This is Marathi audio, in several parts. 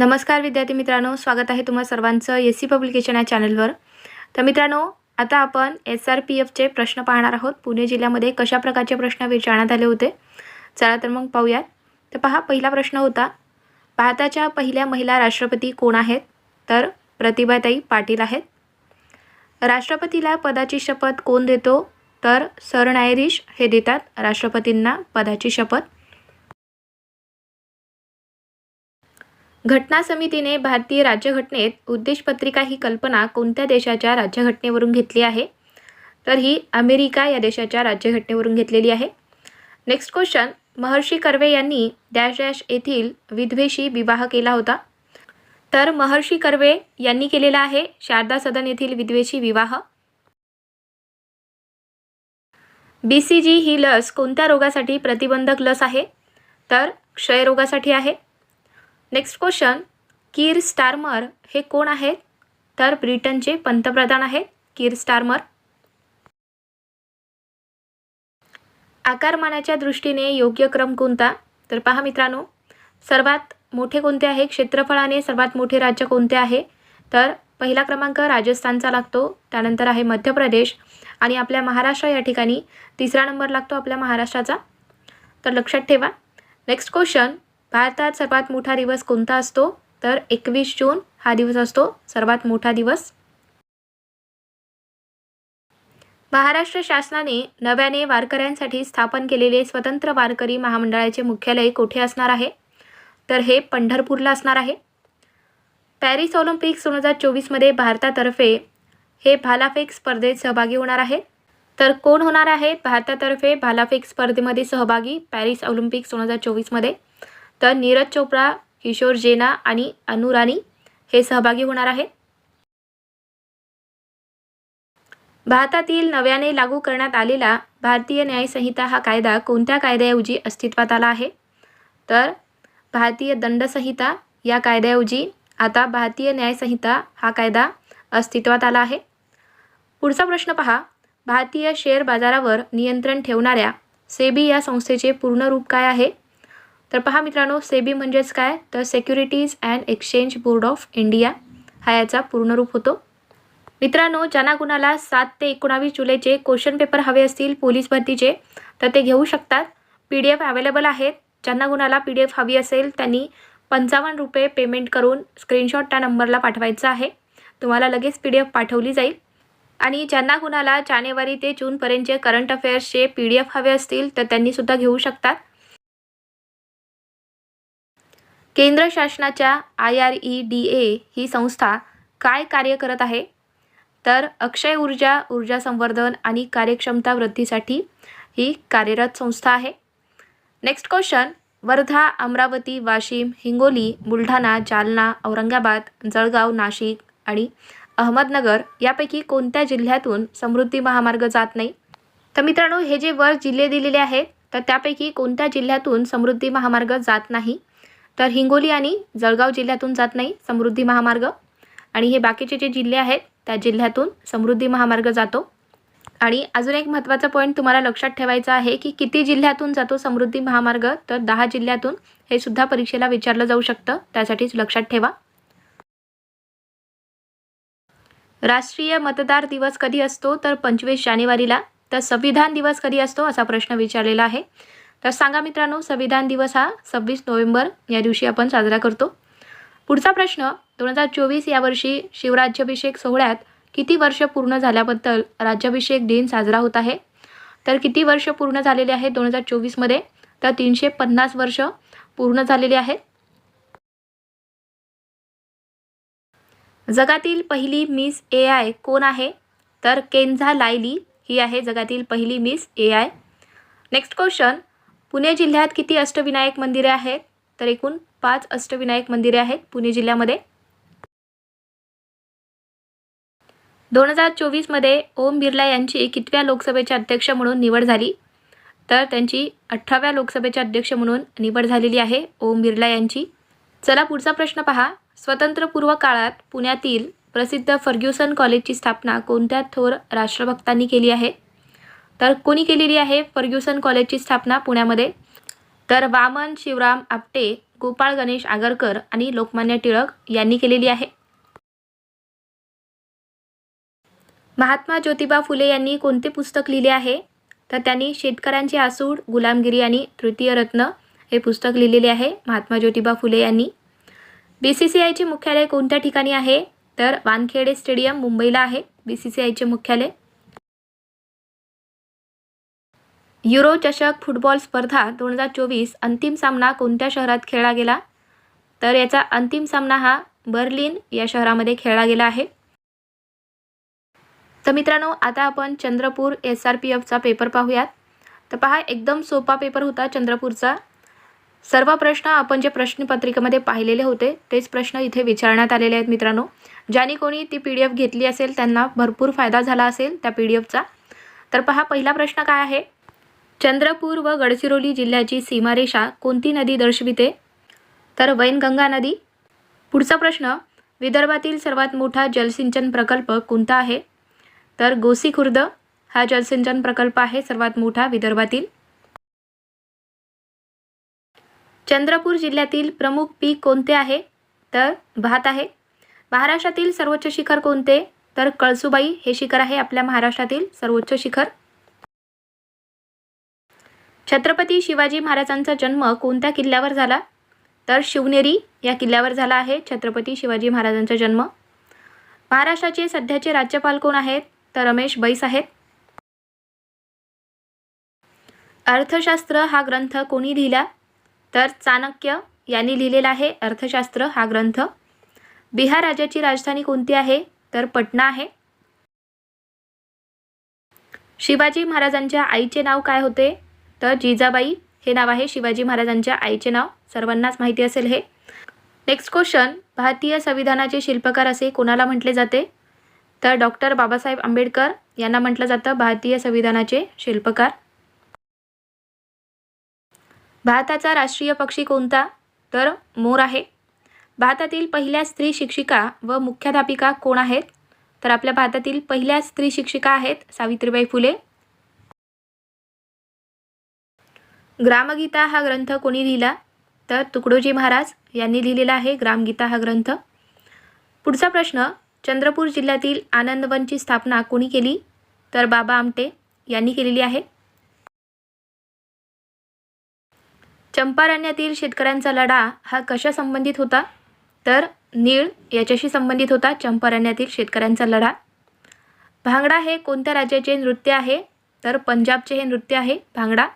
नमस्कार विद्यार्थी मित्रांनो स्वागत आहे तुम्हा सर्वांचं एस सी पब्लिकेशन या चॅनलवर. तर मित्रांनो आता आपण एस आर पी एफचे प्रश्न पाहणार आहोत. पुणे जिल्ह्यामध्ये कशा प्रकारचे प्रश्न विचारण्यात आले होते? चला तर मग पाहूयात. तर पहा पहिला प्रश्न होता भारताच्या पहिल्या महिला राष्ट्रपती कोण आहेत? तर प्रतिभाताई पाटील आहेत. राष्ट्रपतीला पदाची शपथ कोण देतो? तर सरन्यायाधीश हे देतात राष्ट्रपतींना पदाची शपथ. घटना समितीने भारतीय राज्यघटनेत उद्देशपत्रिका ही कल्पना कोणत्या देशाच्या राज्यघटनेवरून घेतली आहे? तर ही अमेरिका या देशाच्या राज्यघटनेवरून घेतलेली आहे. नेक्स्ट क्वेश्चन महर्षी कर्वे यांनी डॅश डॅश येथील विधवेशी विवाह केला होता. तर महर्षी कर्वे यांनी केलेला आहे शारदा सदन येथील विधवेशी विवाह. बी सी जी ही लस कोणत्या रोगासाठी प्रतिबंधक लस आहे? तर क्षयरोगासाठी आहे. नेक्स्ट क्वेश्चन कीर स्टार्मर हे कोण आहेत? तर ब्रिटनचे पंतप्रधान आहेत कीर स्टार्मर. आकारमानाच्या दृष्टीने योग्य क्रम कोणता? तर पहा मित्रांनो सर्वात मोठे कोणते आहे? क्षेत्रफळाने सर्वात मोठे राज्य कोणते आहे? तर पहिला क्रमांक राजस्थानचा लागतो त्यानंतर आहे मध्य प्रदेश आणि आपल्या महाराष्ट्र या ठिकाणी तिसरा नंबर लागतो आपल्या महाराष्ट्राचा. तर लक्षात ठेवा. नेक्स्ट क्वेश्चन भारतात सर्वात मोठा दिवस कोणता असतो? तर एकवीस जून हा दिवस असतो सर्वात मोठा दिवस. महाराष्ट्र शासनाने नव्याने वारकऱ्यांसाठी स्थापन केलेले स्वतंत्र वारकरी महामंडळाचे मुख्यालय कोठे असणार आहे? तर हे पंढरपूरला असणार आहे. पॅरिस ऑलिम्पिक्स दोन हजार चोवीसमध्ये भारतातर्फे हे भालाफेक स्पर्धेत सहभागी होणार आहेत. तर कोण होणार आहेत भारतातर्फे भालाफेक स्पर्धेमध्ये सहभागी पॅरिस ऑलिम्पिक्स दोन हजार चोवीसमध्ये. तर नीरज चोप्रा किशोर जेना आणि अनुराणी हे सहभागी होणार आहेत. भारतातील नव्याने लागू करण्यात आलेला भारतीय न्यायसंहिता हा कायदा कोणत्या कायद्याऐवजी अस्तित्वात आला आहे? तर भारतीय दंडसंहिता या कायद्याऐवजी आता भारतीय न्यायसंहिता हा कायदा अस्तित्वात आला आहे. पुढचा प्रश्न पहा. भारतीय शेअर बाजारावर नियंत्रण ठेवणाऱ्या सेबी या संस्थेचे पूर्ण रूप काय आहे? तर पहा मित्रांनो सेबी म्हणजेच काय? तर securities and exchange board of India हा याचा पूर्ण रूप होतो. मित्रांनो ज्यांना कुणाला सात ते एकोणावीस जुलैचे क्वेश्चन पेपर हवे असतील पोलीस भरतीचे तर ते घेऊ शकतात. पी डी एफ अवेलेबल आहेत. ज्यांना कुणाला पी डी एफ हवी असेल त्यांनी पंचावन्न रुपये पेमेंट करून स्क्रीनशॉट त्या नंबरला पाठवायचा आहे. तुम्हाला लगेच पी डी एफ पाठवली जाईल. आणि ज्यांना कुणाला जानेवारी ते जूनपर्यंतचे करंट अफेअर्सचे पी डी एफ हवे असतील तर त्यांनीसुद्धा घेऊ शकतात. केंद्र शासनाच्या I R E D A ही संस्था काय कार्य करत आहे? तर अक्षय ऊर्जा ऊर्जा संवर्धन आणि कार्यक्षमता वृद्धीसाठी ही कार्यरत संस्था आहे. नेक्स्ट क्वेश्चन वर्धा अमरावती वाशिम हिंगोली बुलढाणा जालना औरंगाबाद जळगाव नाशिक आणि अहमदनगर यापैकी कोणत्या जिल्ह्यातून समृद्धी महामार्ग जात नाही? तर मित्रांनो हे जे वर जिल्हे दिलेले आहेत तर त्यापैकी कोणत्या जिल्ह्यातून समृद्धी महामार्ग जात नाही? तर हिंगोली आणि जळगाव जिल्ह्यातून जात नाही समृद्धी महामार्ग. आणि हे बाकीचे जे जिल्हे आहेत त्या जिल्ह्यातून समृद्धी महामार्ग जातो. आणि अजून एक महत्त्वाचा पॉईंट तुम्हाला लक्षात ठेवायचा आहे की किती जिल्ह्यातून जातो समृद्धी महामार्ग तर दहा जिल्ह्यातून हे सुद्धा परीक्षेला विचारलं जाऊ शकतं त्यासाठीच लक्षात ठेवा. राष्ट्रीय मतदार दिवस कधी असतो? तर पंचवीस जानेवारीला. तर संविधान दिवस कधी असतो? असा प्रश्न विचारलेला आहे. तर सांगा मित्रांनो संविधान दिवस हा सव्वीस नोव्हेंबर या दिवशी आपण साजरा करतो. पुढचा प्रश्न दोन हजार चोवीस यावर्षी शिवराज्याभिषेक सोहळ्यात किती वर्ष पूर्ण झाल्याबद्दल राज्याभिषेक दिन साजरा होत आहे? तर किती वर्ष पूर्ण झालेले आहे दोन हजार चोवीसमध्ये तर तीनशे पन्नास वर्ष पूर्ण झालेले आहेत जगातील पहिली मिस ए आय कोण आहे? तर केन्झा लायली ही आहे जगातील पहिली miss A I. Next question Pune जिल्ह्यात किती अष्टविनायक मंदिरे आहेत? तर एकूण पाच अष्टविनायक मंदिरे आहेत पुणे जिल्ह्यामध्ये. दोन हजार चोवीसमध्ये ओम बिर्ला यांची कितव्या लोकसभेचे अध्यक्ष म्हणून निवड झाली. तर त्यांची अठराव्या लोकसभेचे अध्यक्ष म्हणून निवड झालेली आहे ओम बिर्ला यांची. चला पुढचा प्रश्न पहा. स्वतंत्रपूर्व काळात पुण्यातील प्रसिद्ध फर्ग्युसन कॉलेजची स्थापना कोणत्या थोर राष्ट्रभक्तांनी केली आहे? तर कोणी केलेली आहे? फर्ग्युसन कॉलेजची स्थापना पुण्यामध्ये. तर वामन शिवराम आपटे गोपाळ गणेश आगरकर आणि लोकमान्य टिळक यांनी केलेली आहे. महात्मा ज्योतिबा फुले यांनी कोणते पुस्तक लिहिले आहे? तर त्यांनी शेतकऱ्यांची आसूड गुलामगिरी आणि तृतीय रत्न हे पुस्तक लिहिलेले आहे महात्मा ज्योतिबा फुले यांनी. बी सी सी आयचे मुख्यालय कोणत्या ठिकाणी आहे? तर वानखेडे स्टेडियम मुंबईला आहे बी सी सी आयचे मुख्यालय. युरो चषक फुटबॉल स्पर्धा दोन हजार चोवीस अंतिम सामना कोणत्या शहरात खेळला गेला? तर याचा अंतिम सामना हा बर्लिन या शहरामध्ये खेळला गेला आहे. तर मित्रांनो आता आपण चंद्रपूर एस आर पी एफचा पेपर पाहूयात. तर पहा एकदम सोपा पेपर होता चंद्रपूरचा. सर्व प्रश्न आपण जे प्रश्नपत्रिकेमध्ये पाहिलेले होते तेच प्रश्न इथे विचारण्यात आलेले आहेत मित्रांनो. ज्याने कोणी ती पी डी एफ घेतली असेल त्यांना भरपूर फायदा झाला असेल त्या पी डी एफचा. तर पहा पहिला प्रश्न काय आहे? चंद्रपूर व गडचिरोली जिल्ह्याची सीमारेषा कोणती नदी दर्शविते? तर वैनगंगा नदी. पुढचा प्रश्न विदर्भातील सर्वात मोठा जलसिंचन प्रकल्प कोणता आहे? तर गोसी खुर्द हा जलसिंचन प्रकल्प आहे सर्वात मोठा विदर्भातील. चंद्रपूर जिल्ह्यातील प्रमुख पीक कोणते आहे? तर भात आहे. महाराष्ट्रातील सर्वोच्च शिखर कोणते? तर कळसुबाई हे शिखर आहे आपल्या महाराष्ट्रातील सर्वोच्च शिखर. छत्रपती शिवाजी महाराजांचा जन्म कोणत्या किल्ल्यावर झाला? तर शिवनेरी या किल्ल्यावर झाला आहे छत्रपती शिवाजी महाराजांचा जन्म. महाराष्ट्राचे सध्याचे राज्यपाल कोण आहेत? तर रमेश बैस आहेत. अर्थशास्त्र हा ग्रंथ कोणी लिहिला? तर चाणक्य यांनी लिहिलेला आहे अर्थशास्त्र हा ग्रंथ. बिहार राज्याची राजधानी कोणती आहे? तर पटना आहे. शिवाजी महाराजांच्या आईचे नाव काय होते? तर जिजाबाई हे नाव आहे शिवाजी महाराजांच्या आईचे नाव. सर्वांनाच माहिती असेल हे. नेक्स्ट क्वेश्चन भारतीय संविधानाचे शिल्पकार असे कोणाला म्हटले जाते? तर डॉक्टर बाबासाहेब आंबेडकर यांना म्हटलं जातं भारतीय संविधानाचे शिल्पकार. भारताचा राष्ट्रीय पक्षी कोणता? तर मोर आहे. भारतातील पहिल्या स्त्री शिक्षिका व मुख्याध्यापिका कोण आहेत? तर आपल्या भारतातील पहिल्या स्त्री शिक्षिका आहेत सावित्रीबाई फुले ग्रामगीता हा ग्रंथ कोणी लिहिला? तर तुकडोजी महाराज यांनी लिहिलेला आहे ग्रामगीता हा ग्रंथ. पुढचा प्रश्न चंद्रपूर जिल्ह्यातील आनंदवनची स्थापना कोणी केली? तर बाबा आमटे यांनी केलेली आहे. चंपारण्यातील शेतकऱ्यांचा लढा हा कशा संबंधित होता? तर नीळ याच्याशी संबंधित होता चंपारण्यातील शेतकऱ्यांचा लढा. भांगडा हे कोणत्या राज्याचे नृत्य आहे? तर पंजाबचे हे नृत्य आहे bhangra.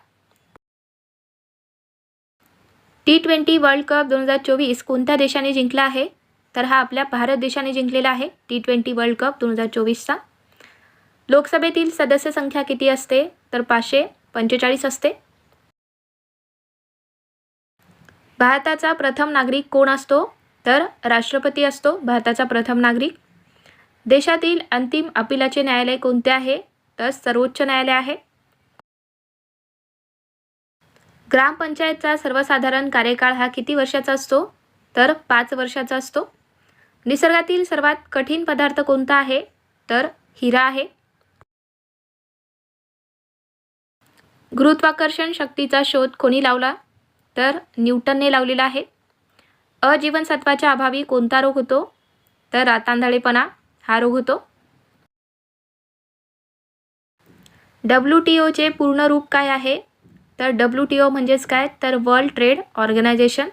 T twenty world cup दोन हजार चोवीस कोणत्या देशाने जिंकला आहे? तर हा आपल्या भारत देशाने जिंकलेला आहे टी ट्वेंटी वर्ल्ड कप दोन हजार चोवीसचा. लोकसभेतील सदस्य संख्या किती असते? तर पाचशे पंचेचाळीस असते. भारताचा प्रथम नागरिक कोण असतो? तर राष्ट्रपती असतो भारताचा प्रथम नागरिक. देशातील अंतिम अपिलाचे न्यायालय कोणते आहे? तर सर्वोच्च न्यायालय आहे. ग्रामपंचायतचा सर्वसाधारण कार्यकाळ हा किती वर्षाचा असतो? तर पाच वर्षाचा असतो. निसर्गातील सर्वात कठीण पदार्थ कोणता आहे? तर हिरा आहे. गुरुत्वाकर्षण शक्तीचा शोध कोणी लावला? तर न्यूटनने लावलेला आहे. अजीवनसत्वाच्या अभावी कोणता रोग होतो? तर रातांधळेपणा हा रोग होतो. डब्ल्यू टी ओचे पूर्ण रूप काय आहे? तर डब्ल्यू टी ओ म्हणजेच काय? तर वर्ल्ड ट्रेड ऑर्गनायझेशन.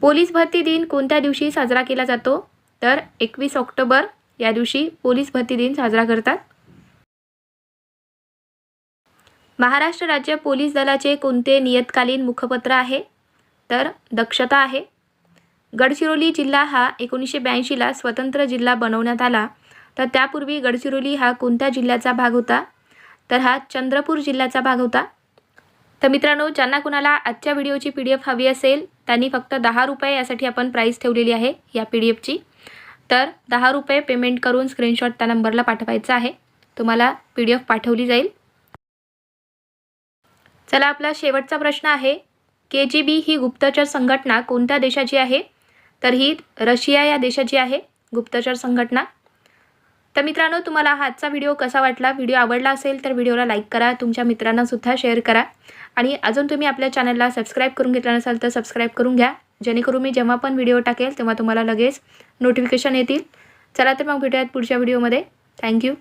पोलीस भरती दिन कोणत्या दिवशी साजरा केला जातो? तर एकवीस ऑक्टोबर या दिवशी पोलीस भरती दिन साजरा करतात. महाराष्ट्र राज्य पोलीस दलाचे कोणते नियतकालीन मुखपत्र आहे? तर दक्षता आहे. गडचिरोली जिल्हा हा एकोणीसशे ब्याऐंशीला स्वतंत्र जिल्हा बनवण्यात आला. तर त्यापूर्वी गडचिरोली हा कोणत्या जिल्ह्याचा भाग होता? तर हा चंद्रपूर जिल्ह्याचा भाग होता. तर मित्रांनो ज्यांना कुणाला आजच्या व्हिडिओची पी डी एफ हवी असेल त्यांनी फक्त दहा रुपये यासाठी आपण प्राईस ठेवलेली आहे या पी डी एफची. तर दहा रुपये पेमेंट करून स्क्रीनशॉट त्या नंबरला पाठवायचा आहे. तुम्हाला पी डी एफ पाठवली जाईल. चला आपला शेवटचा प्रश्न आहे. के जी बी ही गुप्तचर संघटना कोणत्या देशाची आहे? तर ही रशिया या देशाची आहे गुप्तचर संघटना. तर मित्रांनो तुम्हाला हा आजचा व्हिडिओ कसा वाटला? व्हिडिओ आवडला असेल तर व्हिडिओला लाईक करा तुमच्या मित्रांनासुद्धा शेअर करा. आणि अजून तुम्ही आपल्या चॅनलला सबस्क्राईब करून घेतला नसाल तर सबस्क्राईब करून घ्या. जेणेकरून मी जेव्हा पण व्हिडिओ टाकेल तेव्हा तुम्हाला लगेच नोटिफिकेशन येतील. चला तर मग भेटूयात पुढच्या व्हिडिओमध्ये थँक्यू